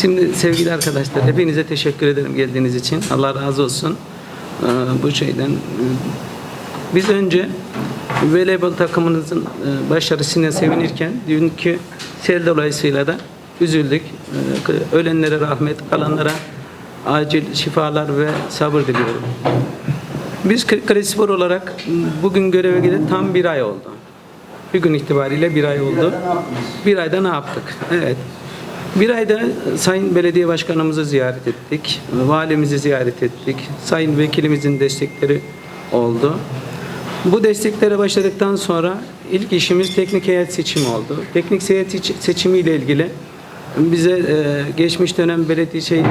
Şimdi sevgili arkadaşlar hepinize teşekkür ederim geldiğiniz için. Allah razı olsun. Ee, bu şeyden. Ee, Biz önce voleybol takımımızın e, başarısına sevinirken dünkü sel dolayısıyla da üzüldük. Ee, Ölenlere rahmet, kalanlara acil şifalar ve sabır diliyorum. Biz Kırıkkale Spor olarak bugün göreve gelip tam bir ay oldu. Bugün itibariyle bir ay oldu. Bir ayda ne yaptık? Evet. Bir ayda Sayın Belediye Başkanımızı ziyaret ettik. Valimizi ziyaret ettik. Sayın Vekilimizin destekleri oldu. Bu desteklere başladıktan sonra ilk işimiz teknik heyet seçimi oldu. Teknik heyet seç- seçimiyle ilgili bize e, geçmiş dönem belediye şey,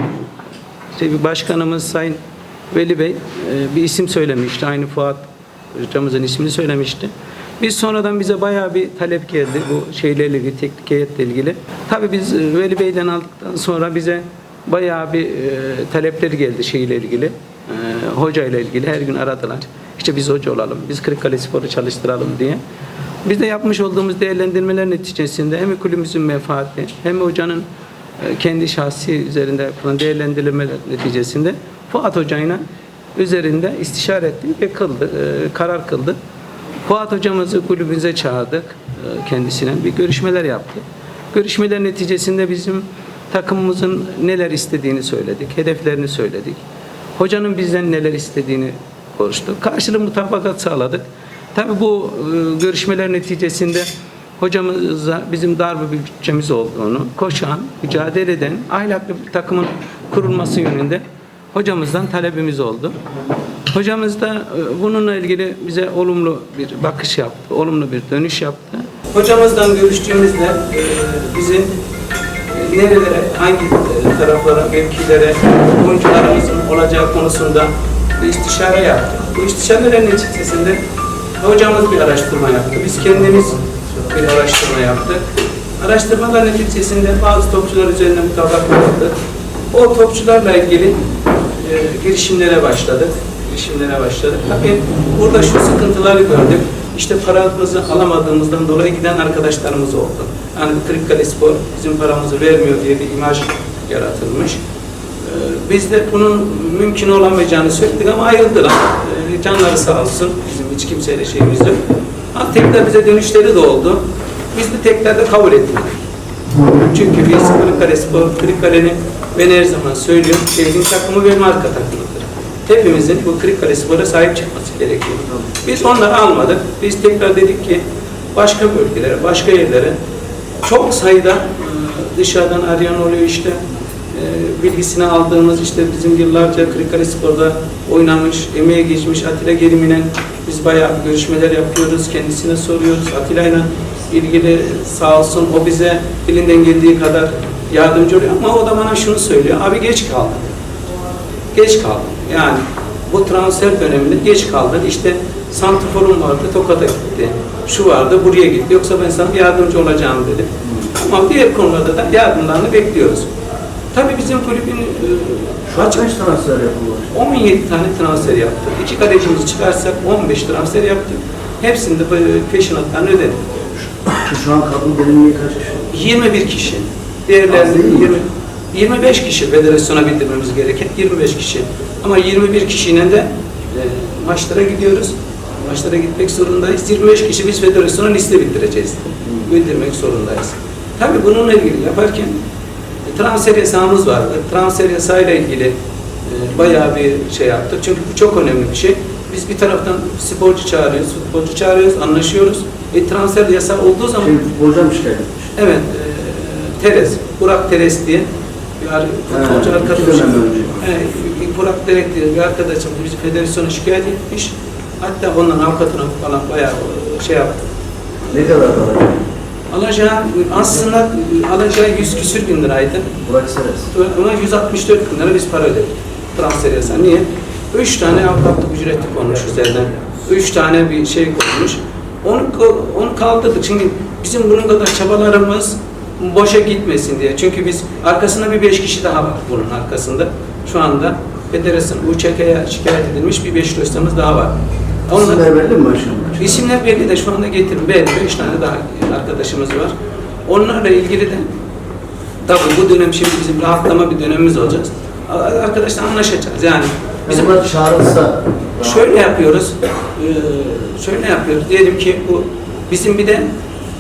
şey başkanımız Sayın Veli Bey e, bir isim söylemişti. Aynı Fuat hocamızın ismini söylemişti. Biz sonradan bize bayağı bir talep geldi bu şeylerle ilgili, teknik heyetle ilgili. Tabii biz e, Veli Bey'den aldıktan sonra bize bayağı bir e, talepleri geldi şeyle ilgili. E, hoca ile ilgili her gün aradılar. İşte biz hoca olalım, biz Kırıkkale Spor'u çalıştıralım diye. Biz de yapmış olduğumuz değerlendirmeler neticesinde hem kulübümüzün menfaati hem hocanın e, kendi şahsi üzerinde yapılan değerlendirmeler neticesinde Fuat Hoca'yla üzerinde istişare ettik ve kıldı, e, karar kıldı. Fuat hocamızı kulübümüze çağırdık e, kendisine bir görüşmeler yaptık. Görüşmeler neticesinde bizim takımımızın neler istediğini söyledik, hedeflerini söyledik. Hocanın bizden neler istediğini konuştuk. Karşılığı mutabakat sağladık. Tabii bu e, görüşmeler neticesinde hocamıza bizim dar bir bütçemiz olduğunu, koşan, mücadele eden, ahlaklı bir takımın kurulması yönünde hocamızdan talebimiz oldu. Hocamız da e, bununla ilgili bize olumlu bir bakış yaptı, olumlu bir dönüş yaptı. Hocamızdan görüştüğümüzde e, bizim e, nerelere, hangi taraflara, mevkilere oyuncularımızın olacağı konusunda bir istişare yaptık. Bu istişarelerin neticesinde hocamız bir araştırma yaptı. Biz kendimiz bir araştırma yaptık. Araştırmalar neticesinde bazı topçular üzerine mutabak yapıldı. O topçularla ilgili e, girişimlere başladık. Girişimlere başladık. Tabii burada şu sıkıntıları gördük. İşte paramızı alamadığımızdan dolayı giden arkadaşlarımız oldu. Yani Kırıkkale Spor bizim paramızı vermiyor diye bir imaj yaratılmış. Ee, Biz de bunun mümkün olamayacağını söyledik ama ayrıldılar. Ee, Canları sağ olsun. Bizim hiç kimseyle şeyimiz yok. Ha, tekrar bize dönüşleri de oldu. Biz de tekrar de kabul etmedik. Çünkü biz Kırıkkale Spor, Kırıkkale'nin ben her zaman söylüyorum, şehrin takımı ve marka takımıdır. Hepimizin bu Kırıkkale Spor'a sahip çıkması gerekiyor. Biz onları almadık. Biz tekrar dedik ki başka bölgelere, başka yerlere çok sayıda e, dışarıdan arayan oluyor işte e, bilgisini aldığımız işte bizim yıllarca Kırıkkale Spor'da oynamış, emeğe geçmiş Atilla Geriminen biz bayağı görüşmeler yapıyoruz, kendisine soruyoruz. Atilla'yla ilgili sağ olsun o bize elinden geldiği kadar yardımcı oluyor ama o da bana şunu söylüyor, abi geç kaldın. Geç kaldın. Yani bu transfer döneminde geç kaldın. İşte santrforum vardı, Tokat'a gitti. Şu vardı, buraya gitti. Yoksa ben sana yardımcı olacağım dedi. Ama diğer konularda da yardımlarını bekliyoruz. Tabii bizim kulübün e, Şu an kaç transfer yapılmış? 17 tane transfer yaptık. İki kalecimizi çıkarsak 15 transfer yaptık. Hepsinde e, peşinatlarını ödedik. Şu an kadın derinliği kaç yaşında? 21 kişi. Mi? 20, 25 kişi federasyona bildirmemiz gereken 25 kişi. Ama 21 kişiyle de e, maçlara gidiyoruz. Maçlara gitmek zorundayız. 25 kişi biz federasyona liste bildireceğiz. Bildirmek zorundayız. Tabii bununla ilgili yaparken e, transfer yasağımız vardı. Transfer yasağıyla ilgili e, bayağı bir şey yaptık. Çünkü bu çok önemli bir şey. Biz bir taraftan sporcu çağırıyoruz, futbolcu çağırıyoruz, anlaşıyoruz. E, transfer yasağı olduğu zaman Şimdi futbolcular mı şikayet? Evet, e, Teres, Burak Teres diye ar- futbolcu arkadaşım. Evet, Burak Teres diye bir arkadaşım bizi federasyona şikayet etmiş. Hatta ondan avukatına falan bayağı e, şey yaptı. Ne kadar alacak? Alacağı aslında e, alacağı 100 küsür bin liraydı. Burak Seres. Ona 164 bin lira biz para ödedik. Transfer yasağı. Niye? Üç tane avukatlık ücreti konmuş üzerine. Üç tane bir şey konmuş. Onu, onu kaldırdık. Çünkü bizim bunun kadar çabalarımız boşa gitmesin diye. Çünkü biz arkasında bir beş kişi daha var bunun arkasında. Şu anda Federasyon UÇK'ye şikayet edilmiş bir beş dosyamız daha var. Onlar, İsimler belli mi başkanım? İsimler belli de şu anda getirin. Belli beş tane daha arkadaşımız var. Onlarla ilgili de Tabii bu dönem şimdi bizim rahatlama bir dönemimiz olacak. Arkadaşlar anlaşacağız. Yani bizim Bizim çağrılsa Şöyle yapıyoruz. eee, şöyle yapıyoruz. Diyelim ki bu bizim bir de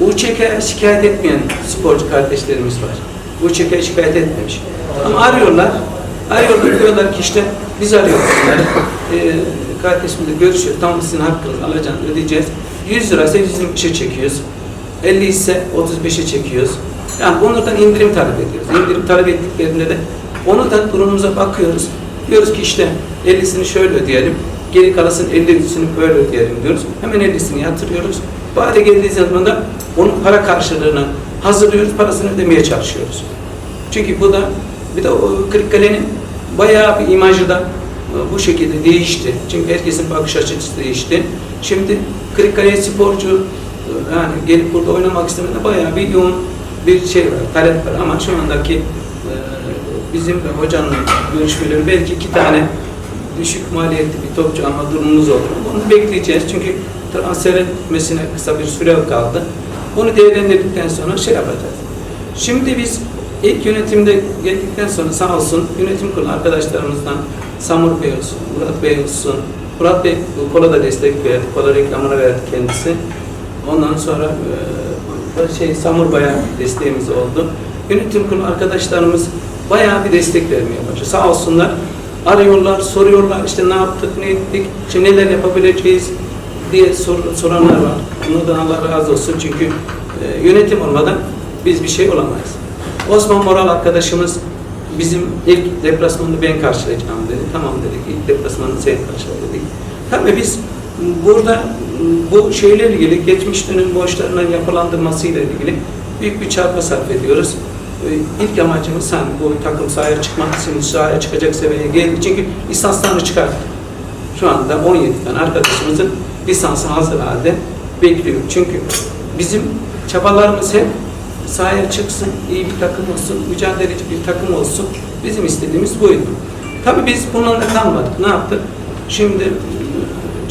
UÇK'ye şikayet etmeyen sporcu kardeşlerimiz var. UÇK'ye şikayet etmemiş. Ama arıyorlar. Arıyorlar diyorlar ki işte biz arıyoruz bunları. Eee kardeşimle görüşüyoruz. Tamam sizin hakkınız alacağını ödeyeceğiz. 100 lira ise 125'e çekiyoruz. 50 ise 35'e çekiyoruz. Yani onlardan indirim talep ediyoruz. İndirim talep ettiklerinde de onu da durumumuza bakıyoruz. Diyoruz ki işte 50'sini şöyle ödeyelim. Geri kalasın 50'sini böyle ödeyelim diyoruz. Hemen 50'sini yatırıyoruz. Vade geldiği zaman da onun para karşılığını hazırlıyoruz. Parasını ödemeye çalışıyoruz. Çünkü bu da bir de o Kırıkkale'nin bayağı bir imajı da e, bu şekilde değişti. Çünkü herkesin bakış açısı değişti. Şimdi Kırıkkale sporcu e, yani gelip burada oynamak istemede bayağı bir yoğun bir şey var, talep var ama şu andaki e, bizim ve hocanın görüşmeleri belki iki tane düşük maliyetli bir topçu alma durumumuz olur. Onu bekleyeceğiz çünkü transfer etmesine kısa bir süre kaldı. Onu değerlendirdikten sonra şey yapacağız. Şimdi biz ilk yönetimde geldikten sonra sağ olsun yönetim kurulu arkadaşlarımızdan Samur Bey olsun, Murat Bey olsun. Murat Bey kola da destek verdi, kola reklamını verdi kendisi. Ondan sonra e, şey Samur bayağı desteğimiz oldu. Yönetim kurulu arkadaşlarımız bayağı bir destek vermeye başladı. Sağ olsunlar arıyorlar, soruyorlar işte ne yaptık, ne ettik, işte neler yapabileceğiz diye sor, soranlar var. Onlardan Allah razı olsun çünkü e, yönetim olmadan biz bir şey olamayız. Osman Moral arkadaşımız bizim ilk deplasmanını ben karşılayacağım dedi. Tamam dedik, ilk deplasmanını sen karşıla dedik. Tabii biz burada bu şeyle ilgili, geçmiş dönem borçlarının yapılandırmasıyla ilgili büyük bir çaba sarf ediyoruz. Ee, İlk amacımız hani bu takım sahaya çıkmak için sahaya çıkacak seviyeye geldi. Çünkü lisanslarını çıkarttık. Şu anda 17 tane arkadaşımızın lisansı hazır halde bekliyor. Çünkü bizim çabalarımız hep sahaya çıksın, iyi bir takım olsun, mücadeleci bir takım olsun. Bizim istediğimiz buydu. Tabii biz bununla kalmadık. Ne yaptık? Şimdi e,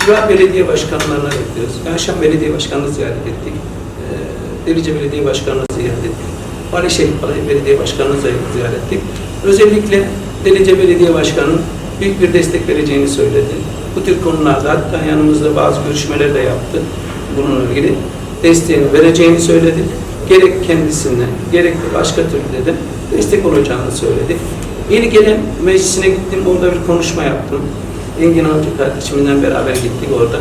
Civah Belediye Başkanlarına bekliyoruz. Yaşam Belediye Başkanı'nı ziyaret ettik. Ee, Delice Belediye Başkanı'nı ziyaret ettik. Vali Şehit Balayı Belediye Başkanı'nı ziyaret ettik. Özellikle Delice Belediye Başkanı'nın büyük bir destek vereceğini söyledi. Bu tür konularda hatta yanımızda bazı görüşmeler de yaptı bununla ilgili. Desteğini vereceğini söyledi. Gerek kendisine, gerek de başka türlü de destek olacağını söyledi. Yeni gelen meclisine gittim, orada bir konuşma yaptım. Engin Avcı kardeşimle beraber gittik orada.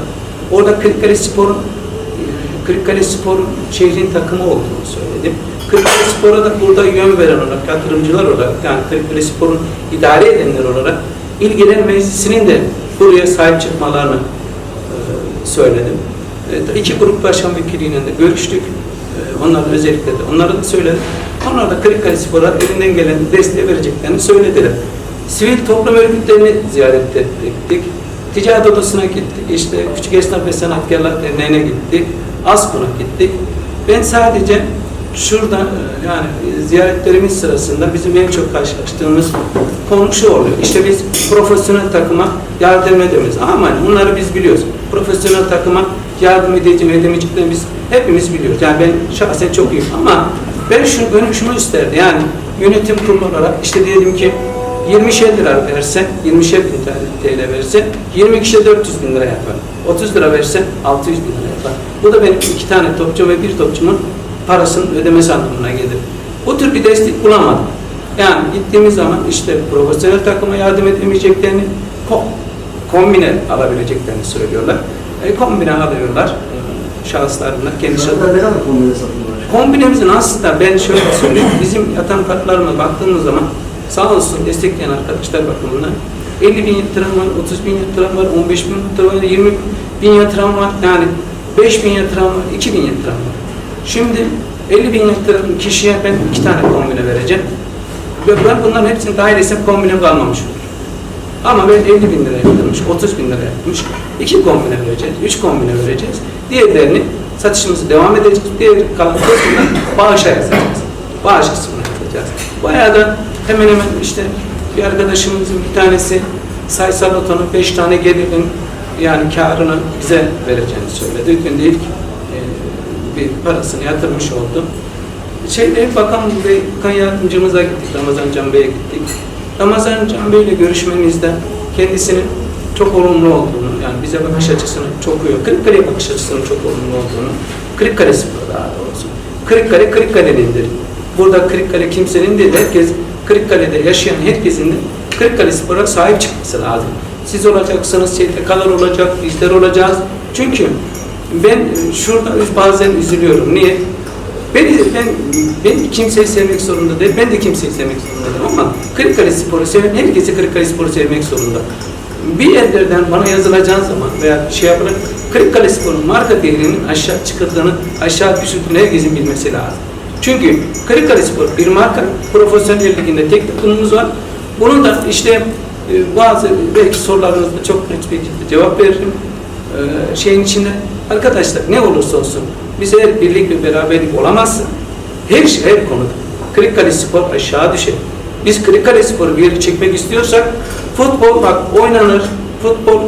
Orada Kırıkkale Spor'un Kırıkkale Spor'un şehrin takımı olduğunu söyledim. Kırıkkale Spor'a da burada yön veren olarak, yatırımcılar olarak, yani Kırıkkale Spor'un idare edenler olarak ilgilen meclisinin de buraya sahip çıkmalarını e, söyledim. E, iki grup başkan vekiliyle de görüştük. E, özellikle de onlara da söyledim. Onlar da Kırıkkale Spor'a elinden gelen desteği vereceklerini söylediler. Sivil toplum örgütlerini ziyaret ettik. Ticaret odasına gittik. İşte Küçük Esnaf ve Sanatkarlar Derneği'ne gittik. ASKO'na gittik. Ben sadece şurada e, yani ziyaretlerimiz sırasında bizim en çok karşılaştığımız konu şu oluyor. İşte biz profesyonel takıma yardım edemeyiz. Ama bunları biz biliyoruz. Profesyonel takıma yardım edeceğim, edemeyeceklerini biz hepimiz biliyoruz. Yani ben şahsen çok iyiyim ama ben şunu, gönül şunu isterdi. Yani yönetim kurulu olarak işte diyelim ki 20'şer lira verse, 20'şer bin TL verse 20 kişiye 400 bin lira yapar. 30 lira verse 600 bin lira yapar. Bu da benim iki tane topçu ve bir topçumun parasının ödemesi anlamına gelir. Bu tür bir destek bulamadım. Yani gittiğimiz zaman işte profesyonel takıma yardım edemeyeceklerini, ko- kombine alabileceklerini söylüyorlar. E, kombine alıyorlar e, şahıslarına, kendi anda ne kadar kombine satılıyor? Kombinemizin aslında ben şöyle söyleyeyim, bizim yatan kartlarına baktığımız zaman sağ olsun destekleyen arkadaşlar bakımından 50 bin yatıran var, 30 bin yatıran var, 15 bin yatıran var, 20 bin yatıran var, yani 5 bin yatıran var, 2 bin yatıran var. Şimdi 50 bin yatıran kişiye ben iki tane kombine vereceğim. Ve ben bunların hepsini dahil etsem kombinem kalmamış olur. Ama ben 50 bin lira yaptırmış, 30 bin lira yapmış. iki kombine vereceğiz, üç kombine vereceğiz. Diğerlerini satışımızı devam edeceğiz. Diğer kalan kısmını bağışa yazacağız. Bağış kısmını yapacağız. Bayağı da hemen hemen işte bir arkadaşımızın bir tanesi sayısal lotonun 5 tane gelirin yani karını bize vereceğini söyledi. Dün de ilk e, bir parasını yatırmış oldu. şeyde Bakan Bey, Bakan Yardımcımıza gittik, Ramazan Can Bey'e gittik. Ramazan Can Bey ile görüşmemizde kendisinin çok olumlu olduğunu, yani bize bakış açısının çok iyi, Kırıkkale bakış açısının çok olumlu olduğunu, Kırıkkale Spor'a daha doğrusu. Kırıkkale, Kırıkkale'nindir. Burada Kırıkkale kimsenin değil, herkes Kırıkkale'de yaşayan herkesin de Kırıkkale Spor'a sahip çıkması lazım. Siz olacaksınız, STK'lar olacak, bizler olacağız. Çünkü ben şurada bazen üzülüyorum. Niye? Ben, ben, ben kimseyi sevmek zorunda değil, ben de kimseyi sevmek zorunda değilim ama Kırıkkale Spor'u seven, herkesi Kırıkkale Spor'u sevmek zorunda. Bir yerlerden bana yazılacağı zaman veya şey yapılır, Kırıkkale Spor'un marka değerinin aşağı çıkıldığını, aşağı düşüldüğünü herkesin bilmesi lazım. Çünkü Kırıkkale Spor bir marka, profesyonel liginde tek takımımız var. Bunun da işte e, bazı belki sorularınızda çok net bir cevap veririm. Ee, şeyin içinde arkadaşlar ne olursa olsun bize her birlik ve beraberlik olamazsa her şey her konuda Kırıkkale Spor aşağı düşer. Biz Kırıkkale Spor'u bir yere çekmek istiyorsak futbol bak oynanır, futbol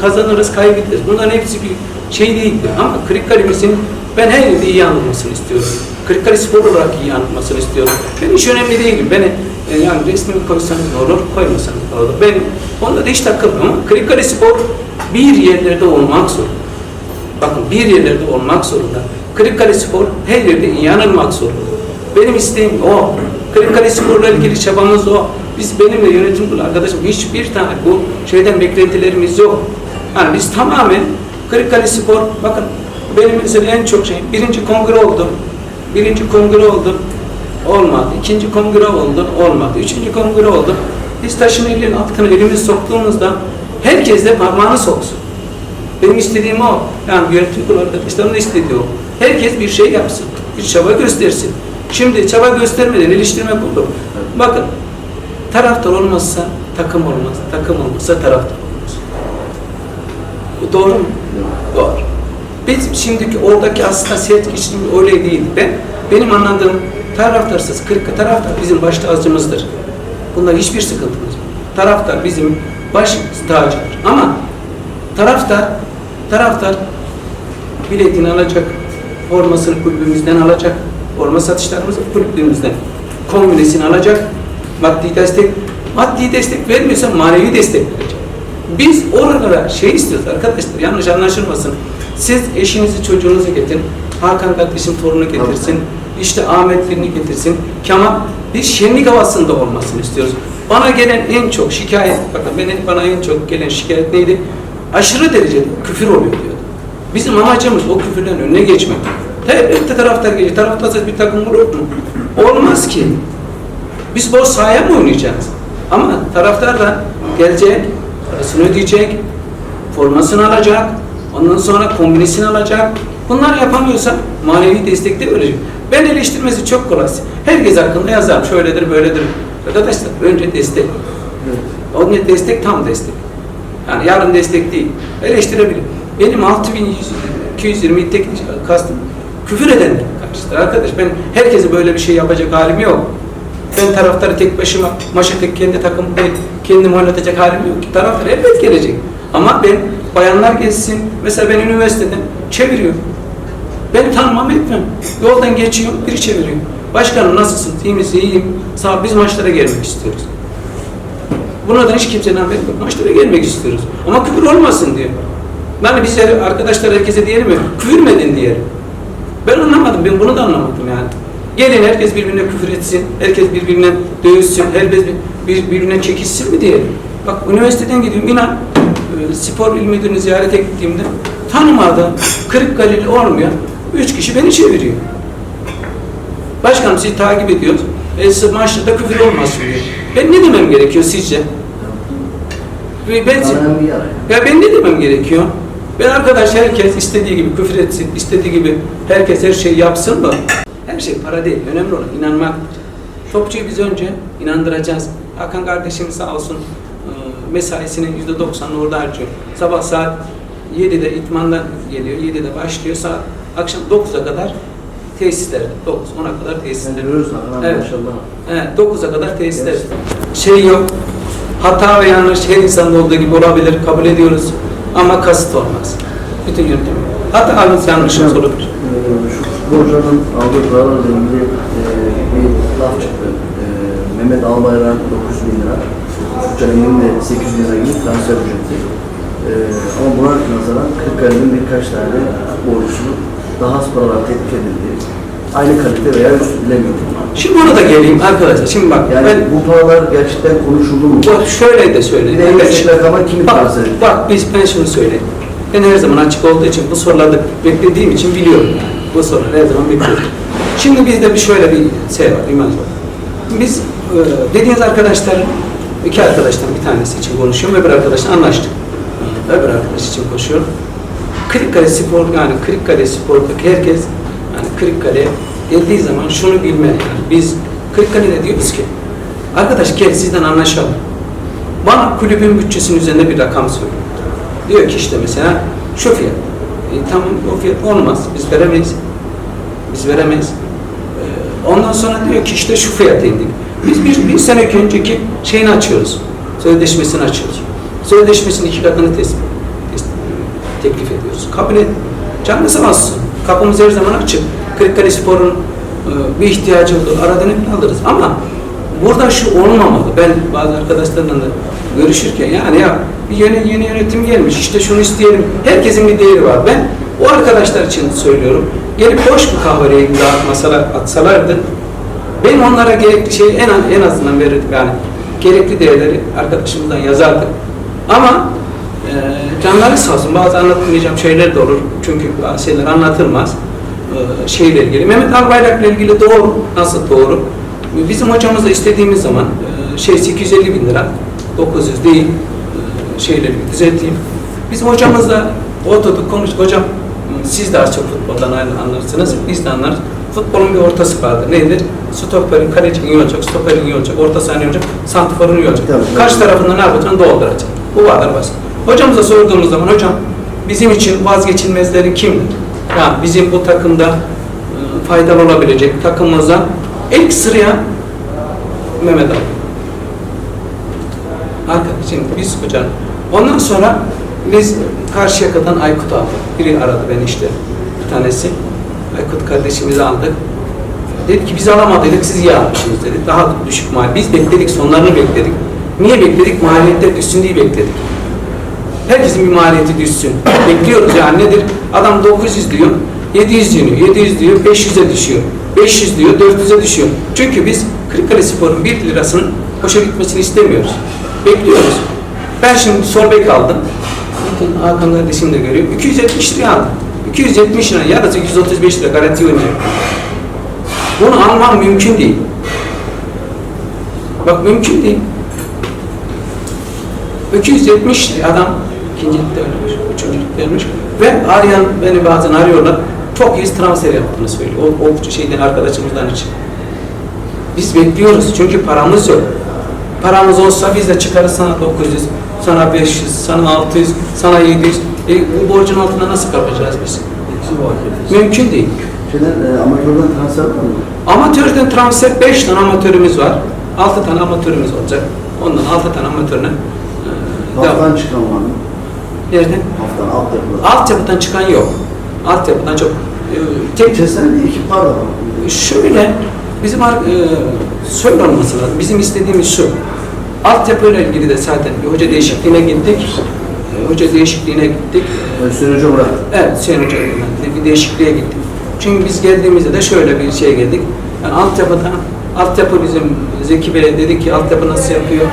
kazanırız, kaybederiz. Bunların hepsi bir şey değildir. Ama Kırıkkale'mizin ben her yerde iyi anılmasını istiyorum. Kırıkkale Spor olarak iyi anılmasını istiyorum. Ben hiç önemli değilim. Beni e, yani resmimi koysanız ne olur, koymasanız olur. Ben onda da hiç takılmam ama Spor bir yerlerde olmak zorunda. Bakın bir yerlerde olmak zorunda. Kırıkkale Spor her yerde iyi anılmak zorunda. Benim isteğim o. Kırıkkale Spor'la ilgili çabamız o. Biz benim ve yönetim kurulu arkadaşım hiçbir tane bu şeyden beklentilerimiz yok. Yani biz tamamen Kırıkkale Spor, bakın benim mesela en çok şey, birinci kongre oldu. Birinci kongre oldu. Olmadı. İkinci kongre oldu. Olmadı. Üçüncü kongre oldu. Biz taşın elinin altına elimizi soktuğumuzda herkes de parmağını soksun. Benim istediğim o. Yani yönetim kurulu arkadaşlarımın da istediği o. Herkes bir şey yapsın. Bir çaba göstersin. Şimdi çaba göstermeden iliştirmek olur. Bakın taraftar olmazsa takım olmaz. Takım olmazsa taraftar olmaz. Bu doğru mu? Doğru. Biz şimdiki oradaki aslında set kişiliği öyle değil. Ben benim anladığım taraftarsız kırk taraftar bizim baş tacımızdır. Bunda hiçbir sıkıntımız yok. Taraftar bizim baş tacıdır. Ama taraftar taraftar biletini alacak, formasını kulübümüzden alacak, forma satışlarımızı kulübümüzden, kombinesini alacak, maddi destek, maddi destek vermiyorsa manevi destek verecek. Biz oralara şey istiyoruz arkadaşlar, yanlış anlaşılmasın. Siz eşinizi, çocuğunuzu getirin, Hakan kardeşim torunu getirsin, işte Ahmet birini getirsin, Kemal, biz şenlik havasında olmasını istiyoruz. Bana gelen en çok şikayet, bakın benim bana en çok gelen şikayet neydi? Aşırı derecede küfür oluyor diyordu. Bizim amacımız o küfürlerin önüne geçmek. Elbette taraftar gelecek. Taraftarsız bir takım olur mu? Olmaz ki. Biz boş sahaya mı oynayacağız? Ama taraftar da gelecek, parasını ödeyecek, formasını alacak, ondan sonra kombinesini alacak. Bunlar yapamıyorsa manevi destek de verecek. Ben eleştirmesi çok kolay. Herkes hakkında yazar. Şöyledir, böyledir. Arkadaşlar önce destek. O ne destek? Tam destek. Yani yarın destek değil. Eleştirebilir. Benim 6220 tek kastım küfür eden karşıdır. Arkadaş ben herkese böyle bir şey yapacak halim yok. Ben taraftarı tek başıma, maçı tek kendi takım değil, kendim oynatacak halim yok ki. Taraftar elbet gelecek. Ama ben bayanlar geçsin. Mesela ben üniversiteden çeviriyorum. Ben tanımam etmem. Yoldan geçiyorum, biri çeviriyor. Başkanım nasılsın? İyi misin? İyiyim. Sağ. Biz maçlara gelmek istiyoruz. Bunlardan hiç kimsenin haberi yok. Maçlara gelmek istiyoruz. Ama küfür olmasın diyor. Yani biz arkadaşlar herkese diyelim mi? Küfür mü edin diyelim. Ben anlamadım. Ben bunu da anlamadım yani. Gelin herkes birbirine küfür etsin. Herkes birbirine dövüşsün. Herkes bir, bir- birbirine çekişsin mi diyelim. Bak üniversiteden gidiyorum. İnan e, spor il müdürünü ziyarete gittiğimde tanımadan Kırıkkaleli olmayan üç kişi beni çeviriyor. Başkanım sizi takip ediyoruz. E, siz küfür olmasın diyor. Ben ne demem gerekiyor sizce? Ben, ya ben ne demem gerekiyor? Ben arkadaş herkes istediği gibi küfür etsin, istediği gibi herkes her şeyi yapsın mı? Her şey para değil, önemli olan inanmak. Topçuyu biz önce inandıracağız. Hakan kardeşim sağ olsun e, mesaisinin yüzde doksanını orada harcıyor. Sabah saat 7'de itmandan geliyor, 7'de başlıyor, saat akşam 9'a kadar tesislerde, 9, 10'a kadar tesislerde. Sen görüyorsun Hakan Evet. maşallah. Evet, 9'a kadar tesisler. Şey yok, hata ve yanlış her insanda olduğu gibi olabilir, kabul ediyoruz. Ama kasıt olmaz. Bütün yöntem. Hatamız yanlışımız olabilir. Şu Futbolcuların aldığı paralarla ilgili e, bir laf çıktı. E, Mehmet Albayrak 900 bin lira, Emin'in de 800 bin lira gibi transfer ücreti. E, ama buna nazaran Kırıkkale'nin birkaç tane futbolcusunun daha az paralar teklif edildiği, aynı kalite veya üstü bilemiyorum. Şimdi ona da geleyim arkadaşlar. Şimdi bak Yani ben bu paralar gerçekten konuşuldu mu? bu şöyle de söyleyeyim. Bir de en yüksek rakama kimi Bak, ediyor? bak biz ben şunu söyleyeyim. Ben her zaman açık olduğu için bu sorularda beklediğim için biliyorum yani. Bu soruları her zaman bekliyorum. Şimdi bizde bir şöyle bir şey var, imaj var. Biz e, dediğiniz arkadaşlar, iki arkadaştan bir tanesi için konuşuyorum, öbür arkadaşla anlaştık. Öbür arkadaş için konuşuyorum. Kırıkkale Spor, yani Kırıkkale Spor'daki herkes, yani Kırıkkale geldiği zaman şunu bilmeli. Yani biz Kırıkkale'de diyoruz ki, arkadaş gel sizden anlaşalım. Bana kulübün bütçesinin üzerinde bir rakam söylüyor. Diyor ki işte mesela şu fiyat. E, tamam o fiyat olmaz. Biz veremeyiz. Biz veremeyiz. E, ondan sonra diyor ki işte şu fiyata indik. Biz bir, bir sene önceki şeyini açıyoruz. Sözleşmesini açıyoruz. Sözleşmesinin iki katını teslim, teklif ediyoruz. Kabul et. Canlı sağ olsun. Kapımız her zaman açık. Kırıkkale Spor'un e, bir ihtiyacı olur. Aradığını alırız. Ama burada şu olmamalı. Ben bazı arkadaşlarla da görüşürken yani ya bir yeni, yeni yönetim gelmiş işte şunu isteyelim. Herkesin bir değeri var. Ben o arkadaşlar için söylüyorum. Gelip boş bir kahveyi dağıtmasalar, atsalardı ben onlara gerekli şeyi en, en azından verirdim yani. Gerekli değerleri arkadaşımızdan yazardık. Ama e, canları sağ olsun bazı anlatmayacağım şeyler de olur. Çünkü bazı şeyler anlatılmaz. E, şeyle ilgili. Mehmet Albayrak'la ilgili doğru. Nasıl doğru? Bizim hocamızla istediğimiz zaman e, şey 850 bin lira 900 değil e, şeyleri bir düzelteyim. Bizim hocamızla oturduk konuştuk. Hocam siz de az çok futboldan anlarsınız. Biz de anlarız. Futbolun bir ortası vardır. Nedir? Stoperin, kalecinin iyi olacak, stoperin iyi olacak, orta iyi olacak, santiforun iyi olacak. Tabii. Karşı tarafında ne yapacaksın? Dolduracak. Bu vardır basit. Hocamıza sorduğumuz zaman hocam bizim için vazgeçilmezleri kimdir? Yani bizim bu takımda e, faydalı olabilecek takımımıza ilk sıraya Mehmet abi. Arkadaşım biz hocam. Ondan sonra biz Karşıyaka'dan Aykut aldık. Biri aradı beni işte. Bir tanesi. Aykut kardeşimizi aldık. Dedi ki biz alamadıydık siz iyi almışsınız dedi. Daha düşük mal. Biz bekledik sonlarını bekledik. Niye bekledik? Maliyetler düşsün bekledik. Herkesin bir maliyeti düşsün. Bekliyoruz yani nedir? Adam 900 diyor, 700 diyor, 700 diyor, 500'e düşüyor. 500 diyor, 400'e düşüyor. Çünkü biz Kırıkkale Spor'un 1 lirasının boşa gitmesini istemiyoruz. Bekliyoruz. Ben şimdi sol bek aldım. Bakın Hakan kardeşim de görüyor. 270 liraya aldım. 270 lira ya da 835 lira garanti oynayacak. Bunu almam mümkün değil. Bak mümkün değil. 270 lira adam ikinci ligde oynamış, üçüncü ligde oynamış ve arayan beni bazen arıyorlar. Çok iyi transfer yaptığını söylüyor. O, o şeyden arkadaşımızdan için. Biz bekliyoruz çünkü paramız yok. Paramız olsa biz de çıkarız sana 900, sana 500, sana 600, sana 700. E, bu borcun altında nasıl kapacağız biz? Mümkün değil. Şeyden, e, amatörden transfer var mı? Amatörden transfer 5 tane amatörümüz var. 6 tane amatörümüz olacak. Ondan 6 tane amatörüne e. Haftan çıkan var mı? Nereden? Haftan, altyapıda. Altyapıdan çıkan yok. Altyapıdan çok. E, tek Geçen sene bir ekip vardı ama. şöyle bizim e, şöyle olması lazım. Bizim istediğimiz şu. Altyapıyla ilgili de zaten bir hoca değişikliğine gittik. E, hoca değişikliğine gittik. Hüseyin Hoca bıraktı. Evet, Hüseyin Hoca bir değişikliğe gittik. Çünkü biz geldiğimizde de şöyle bir şeye geldik. Yani altyapıdan, altyapı bizim Zeki Bey dedi ki altyapı nasıl yapıyor,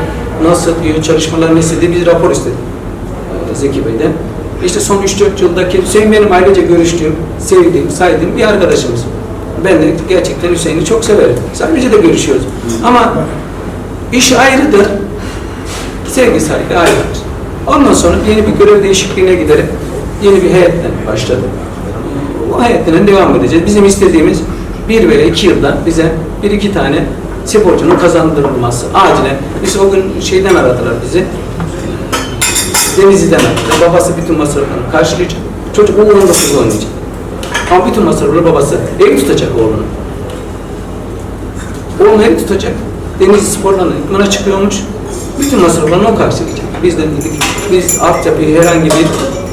nasıl diyor, çalışmalar nasıl diye biz rapor istedik Zeki Bey'den. İşte son 3-4 yıldaki Hüseyin benim ailece görüştüğüm, sevdiğim, saydığım bir arkadaşımız. Ben de gerçekten Hüseyin'i çok severim. Sadece de görüşüyoruz. Ama iş ayrıdır, sevgi saygı ayrıdır. Ondan sonra yeni bir görev değişikliğine giderek yeni bir heyetle başladık. O heyetle devam edeceğiz. Bizim istediğimiz bir veya iki yılda bize bir iki tane sporcunun kazandırılması. Acilen. Biz o gün şeyden aradılar bizi. Denizli'den aradılar. Babası bütün masraflarını karşılayacak. Çocuk o 19 oynayacak. Ama bütün masrafları babası. Ev tutacak oğlunu. Oğlunu ev tutacak. Denizli sporlarına idmana çıkıyormuş. Bütün masraflarını o karşılayacak. Biz de dedik biz altyapıyı herhangi bir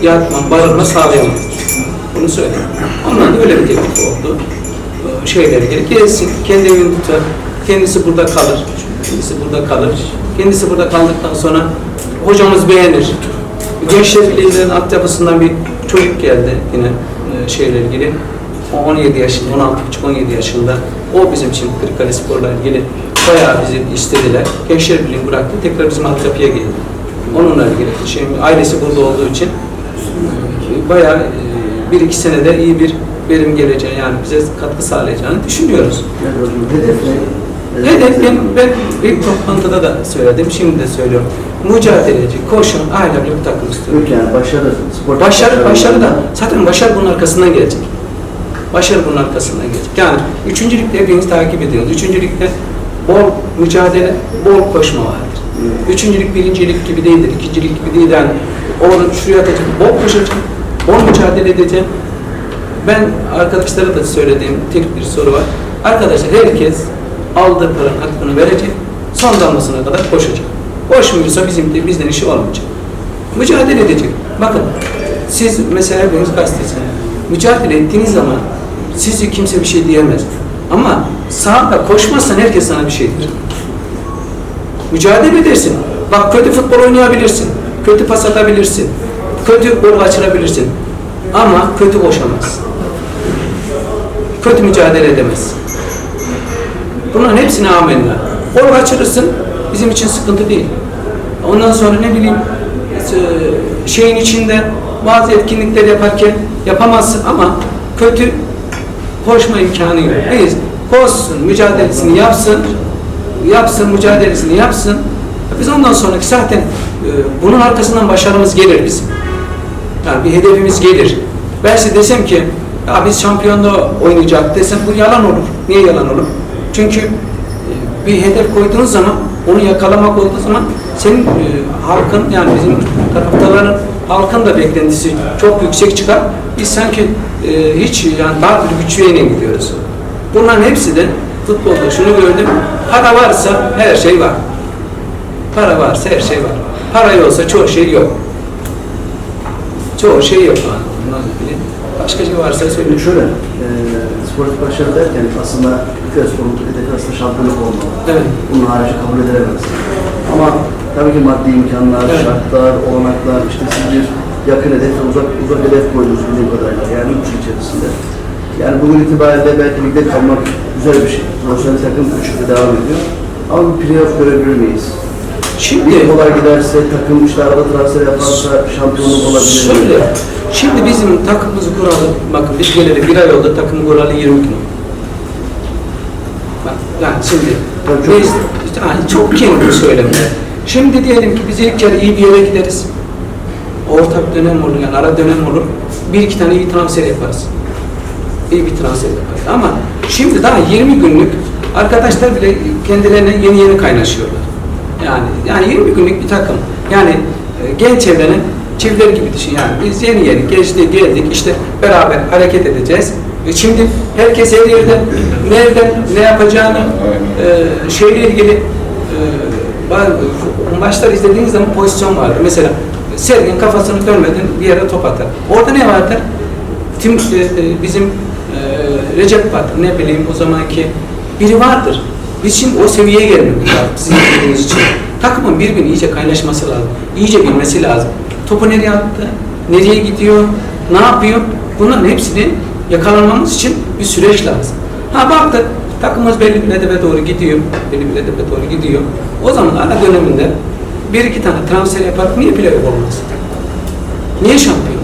yatma, barınma sağlayamayız. Bunu söyleyeyim. Ondan da öyle bir teklif oldu. Ee, Şeyler ilgili gelsin, kendi evini tutar, kendisi burada kalır. Kendisi burada kalır. Kendisi burada kaldıktan sonra hocamız beğenir. Gençler Birliği'nin altyapısından bir çocuk geldi yine e, şeyle ilgili. O 17 yaşında, 16,5-17 yaşında. O bizim için Kırıkkale Spor'la ilgili bayağı bizi istediler. Gençler Birliği bıraktı, tekrar bizim altyapıya geldi. Onunla ilgili. Şimdi ailesi burada olduğu için e, bayağı e, bir iki senede iyi bir verim geleceği yani bize katkı sağlayacağını düşünüyoruz. Evet ben, ben ilk toplantıda da söyledim, şimdi de söylüyorum. Mücadeleci, koşun, ahlaklı bir takım istiyorum. Yok yani başarı, spor Başarı, başarı da zaten başarı bunun arkasından gelecek. Başarı bunun arkasından gelecek. Yani üçüncülükte hepiniz takip ediyorsunuz. Üçüncülükte bol mücadele, bol koşma vardır. Üçüncülük birincilik gibi değildir, ikincilik gibi değil. Yani orada şuraya atacak, bol koşacak, bol mücadele edeceğim. Ben arkadaşlara da söylediğim tek bir soru var. Arkadaşlar herkes aldığı paranın hakkını verecek, son damlasına kadar koşacak. Koşmuyorsa bizim de bizden işi olmayacak. Mücadele edecek. Bakın siz mesela hepiniz gazetesiniz. Mücadele ettiğiniz zaman sizi kimse bir şey diyemez. Ama sahada koşmazsan herkes sana bir şey der. Mücadele edersin. Bak kötü futbol oynayabilirsin. Kötü pas atabilirsin. Kötü gol kaçırabilirsin. Ama kötü koşamazsın. Kötü mücadele edemezsin. Bunların hepsine amenna. Gol kaçırırsın bizim için sıkıntı değil. Ondan sonra ne bileyim e, şeyin içinde bazı etkinlikler yaparken yapamazsın ama kötü koşma imkanı yok. Biz koşsun, mücadelesini yapsın, yapsın, mücadelesini yapsın. Biz ondan sonraki zaten e, bunun arkasından başarımız gelir bizim. Yani bir hedefimiz gelir. Ben size desem ki ya biz şampiyonluğa oynayacak desem bu yalan olur. Niye yalan olur? Çünkü e, bir hedef koyduğunuz zaman onu yakalamak olduğu zaman senin e, halkın yani bizim taraftarların halkın da beklentisi çok yüksek çıkar. Biz sanki e, hiç yani daha bir güçlüğüne gidiyoruz. Bunların hepsi de futbolda şunu gördüm. Para varsa her şey var. Para varsa her şey var. Para yoksa çoğu şey yok. Çoğu şey yok. Başka şey varsa söyle. şöyle, e, sportif başarı derken aslında bir sporun hedefi aslında şampiyonluk olmalı. Evet. Bunun harici kabul edilemez. Ama tabii ki maddi imkanlar, Evet. şartlar, olanaklar, işte siz bir yakın hedef ve uzak, uzak hedef koydunuz bildiğim kadarıyla. Yani üç yıl içerisinde. Yani bugün itibariyle belki ligde kalmak güzel bir şey. Profesyonel takım üçlükte devam ediyor. Ama bir playoff görebilir miyiz? Şimdi Bir kolay giderse, takım işte arada transfer yaparsa şampiyonluk olabilir. Şöyle, şimdi bizim takımımızı kuralı, bakın biz geleli bir ay oldu takım kuralı 20 gün oldu. Yani şimdi biz, hani çok kendi söylemler. Şimdi diyelim ki biz ilk kere iyi bir yere gideriz. Orta bir dönem olur yani ara dönem olur. Bir iki tane iyi transfer yaparız. İyi bir transfer yaparız. Ama şimdi daha 20 günlük arkadaşlar bile kendilerine yeni yeni kaynaşıyorlar. Yani yani 20 günlük bir takım. Yani e, genç evlenen çiftler gibi düşün yani. Biz yeni yeni geçti geldik işte beraber hareket edeceğiz. E şimdi herkes her yerde nereden ne yapacağını e, şeyle ilgili e, bazı- maçlar izlediğiniz zaman pozisyon vardır. Mesela Sergen kafasını dönmeden bir yere top atar. Orada ne vardır? Tim, e, e, bizim e, Recep vardır, ne bileyim o zamanki biri vardır. Biz şimdi o seviyeye lazım sizin dediğiniz için. Takımın birbirini iyice kaynaşması lazım. İyice bilmesi lazım. Topu nereye attı? Nereye gidiyor? Ne yapıyor? Bunların hepsini yakalamamız için bir süreç lazım. Ha baktık takımımız belli bir hedefe doğru gidiyor. Belli bir hedefe doğru gidiyor. O zaman ara döneminde bir iki tane transfer yaparak niye playoff olmaz? Niye şampiyon